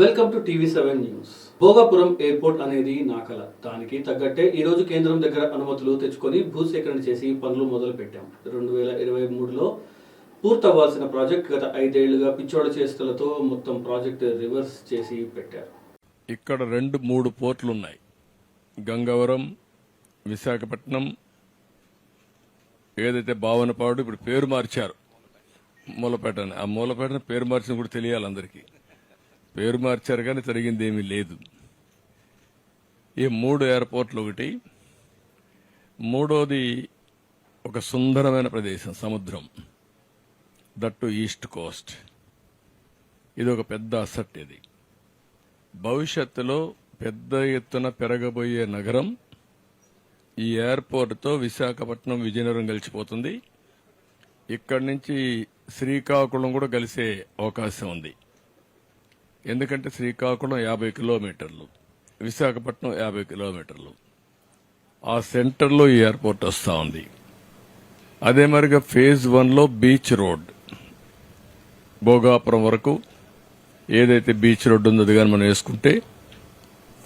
Welcome to TV seven news. Bhogapuram airport అనేది నా కల. దానికి తగ్గట్టే ఈ రోజు కేంద్రం దగ్గర అనుమతులు తెచ్చుకొని భూసేకరణ చేసి పనులు మొదలు పెట్టాం రెండు వేల ఇరవై మూడులో పూర్తవ్వాల్సిన ప్రాజెక్ట్ గత ఐదేళ్ళుగా పిచ్చోడ చేష్టలతో మొత్తం ప్రాజెక్ట్ రివర్స్ చేసి పెట్టారు. ఇక్కడ రెండు మూడు పోర్ట్లు ఉన్నాయి గంగవరం విశాఖపట్నం ఏదైతే భావనపాడు ఇప్పుడు పేరు మార్చారు. మూలపేట ఆ మూలపేటను పేరు మార్చిన కూడా తెలియాలి అందరికీ. పేరు మార్చారు కానీ జరిగింది ఏమీ లేదు. ఈ మూడు ఎయిర్పోర్ట్లు ఒకటి మూడోది ఒక సుందరమైన ప్రదేశం సముద్రం. That east coast. ఇది ఒక పెద్ద అసట్ ఇది. భవిష్యత్తులో పెద్ద ఎత్తున పెరగబోయే నగరం ఈ ఎయిర్పోర్ట్తో విశాఖపట్నం విజయనగరం కలిసిపోతుంది. ఇక్కడి నుంచి శ్రీకాకుళం కూడా కలిసే అవకాశం ఉంది. ఎందుకంటే శ్రీకాకుళం యాభై కిలోమీటర్లు విశాఖపట్నం యాభై కిలోమీటర్లు. ఆ సెంటర్లో ఈ ఎయిర్పోర్ట్ వస్తూ ఉంది. అదే మరిగా ఫేజ్ వన్లో బీచ్ రోడ్. భోగాపురం వరకు ఏదైతే బీచ్ రోడ్డు ఉందో అది కానీ మనం వేసుకుంటే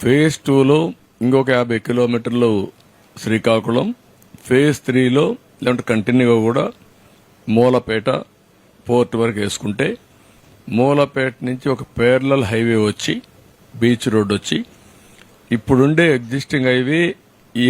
ఫేజ్ టూలో ఇంకొక యాభై కిలోమీటర్లు శ్రీకాకుళం ఫేజ్ త్రీలో లేదంటే కంటిన్యూగా కూడా మూలపేట పోర్ట్ వరకు వేసుకుంటే మూలపేట నుంచి ఒక పేర్లల్ హైవే వచ్చి బీచ్ రోడ్ వచ్చి ఇప్పుడుండే ఎగ్జిస్టింగ్ హైవే ఈ